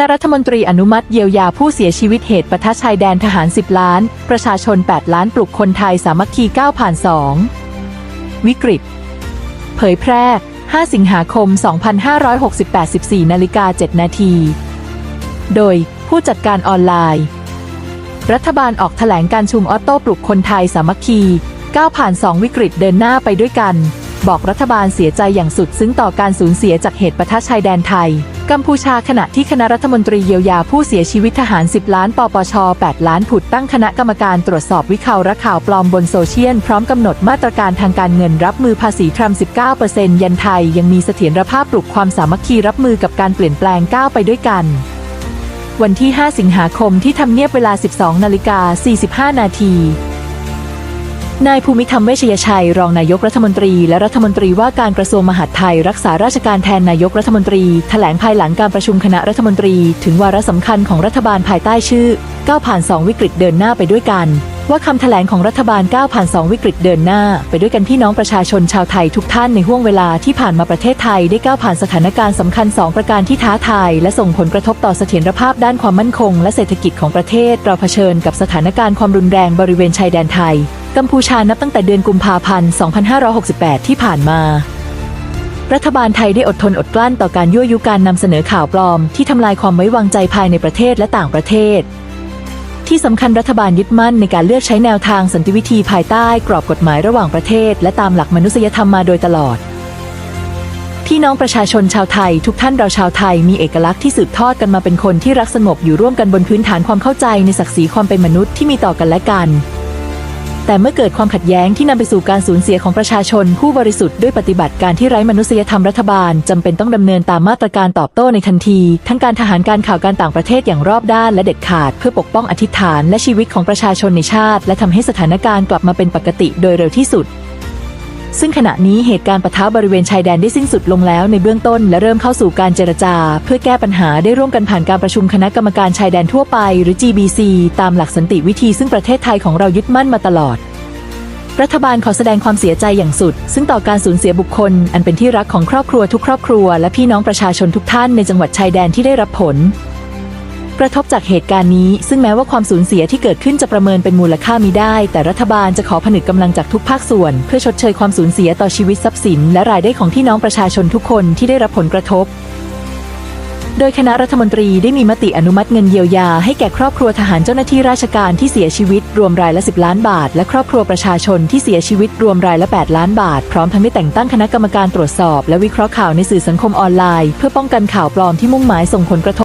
ณะรัฐมนตรีอนุมัติเยียวยาผู้เสียชีวิตเหตุปะทะชายแดนทหาร 10 ล้าน ประชาชน 8 ล้านปลุกคนไทยสามัคคี9ผ่าน2วิกฤต เผยแพร่ 5 สิงหาคม 2568 14นาฬิกา7นาที โดยผู้จัดการออนไลน์ รัฐบาลออกแถลงการชุมออโต้ปลุกคนไทยสามัคคี9ผ่าน2วิกฤตเดินหน้าไปด้วยกัน บอกรัฐบาลเสียใจอย่างสุดซึ้งต่อการสูญเสียจากเหตุปะทะชายแดนไทย กัมพูชาขณะที่คณะรัฐมนตรีเยียวยาผู้เสียชีวิตทหาร 10 ล้าน ปปช 8 ล้านผุดตั้งคณะกรรมการตรวจสอบวิข่าวรักข่าวปลอมบนโซเชียลพร้อมกำหนดมาตรการทางการเงินรับมือภาษีทรัมป์19%ยันไทยยังมีเสถียรภาพปลุกความสามัคคีรับมือกับการเปลี่ยนแปลงก้าวไปด้วยกันวันที่ 5 สิงหาคมที่ทำเนียบเวลา 12 นาฬิกา 45 นาที นายภูมิธรรมเวชยชัย รองนายกรัฐมนตรี และรัฐมนตรีว่าการกระทรวงมหาดไทย รักษาราชการแทนนายกรัฐมนตรีแถลงภายหลังการประชุมคณะรัฐมนตรี ถึงวาระสำคัญของรัฐบาลภายใต้ชื่อก้าวผ่าน 2 วิกฤตเดินหน้าไปด้วยกัน ว่าคำแถลงของรัฐบาลก้าวผ่าน2วิกฤตเดินหน้า ไปด้วยกันพี่น้องประชาชนชาวไทยทุกท่านในห่วงเวลาที่ผ่านมาประเทศไทยได้ก้าวผ่านสถานการณ์สำคัญ 2 ประการที่ท้าทายและส่งผลกระทบต่อเสถียรภาพด้านความมั่นคง และเศรษฐกิจของประเทศ เราเผชิญกับสถานการณ์ความรุนแรงบริเวณชายแดนไทย กัมพูชานับตั้งแต่เดือนกุมภาพันธ์ 2568 ที่ผ่านมา รัฐบาลไทยได้อดทนอดกลั้นต่อการยั่วยุการนำเสนอข่าวปลอม ที่ทำลายความไว้วางใจภายในประเทศและต่างประเทศ ที่สำคัญรัฐบาลยึดมั่นในการเลือกใช้แนวทางสันติวิธีภายใต้กรอบกฎหมายระหว่างประเทศ และตามหลักมนุษยธรรมมาโดยตลอดพี่น้องประชาชนชาวไทย ทุกท่านเราชาวไทยมีเอกลักษณ์ที่สืบทอดกันมาเป็นคนที่รักสงบอยู่ร่วมกันบนพื้นฐานความเข้าใจในศักดิ์ศรีความเป็นมนุษย์ที่มีต่อกันและกัน แต่เมื่อเกิดความขัดแย้งที่นำไปสู่การสูญเสียของประชาชน ผู้บริสุทธิ์ด้วยปฏิบัติการที่ไร้มนุษยธรรมรัฐบาลจำเป็นต้องดำเนินตามมาตรการตอบโต้ในทันที ทั้งการทหารการข่าวการต่างประเทศอย่างรอบด้านและเด็ดขาด เพื่อปกป้องอธิษฐานและชีวิตของประชาชนในชาติ และทำให้สถานการณ์กลับมาเป็นปกติโดยเร็วที่สุด ซึ่งขณะนี้เหตุการณ์ปะทะบริเวณชายแดนได้สิ้นสุดลงแล้วในเบื้องต้นและเริ่มเข้าสู่การเจรจา เพื่อแก้ปัญหาได้ร่วมกันผ่านการประชุมคณะกรรมการชายแดนทั่วไป หรือ GBC ตามหลักสันติวิธีซึ่งประเทศไทยของเรายึดมั่นมาตลอด รัฐบาลขอแสดงความเสียใจอย่างสุด ซึ่งต่อการสูญเสียบุคคล อันเป็นที่รักของครอบครัวทุกครอบครัว และพี่น้องประชาชนทุกท่านในจังหวัดชายแดนที่ได้รับผล กระทบจากเหตุการณ์นี้ ซึ่งแม้ว่าความสูญเสียที่เกิดขึ้นจะประเมินเป็นมูลค่ามิได้ แต่รัฐบาลจะขอผนึกกำลังจากทุกภาคส่วน เพื่อชดเชยความสูญเสียต่อชีวิตทรัพย์สิน และรายได้ของพี่น้องประชาชนทุกคนที่ได้รับผลกระทบ โดยคณะรัฐมนตรีได้มีมติอนุมัติเงินเยียวยาให้แก่ครอบครัวทหารเจ้าหน้าที่ราชการที่เสียชีวิต รวมรายละ 10 ล้านบาท และครอบครัวประชาชนที่เสียชีวิตรวมรายละ 8 ล้านบาท พร้อมทั้งได้แต่งตั้งคณะกรรมการตรวจสอบ และวิเคราะห์ข่าวในสื่อสังคมออนไลน์ เพื่อป้องกันข่าวปลอมที่มุ่งหมายส่งผลกระทบ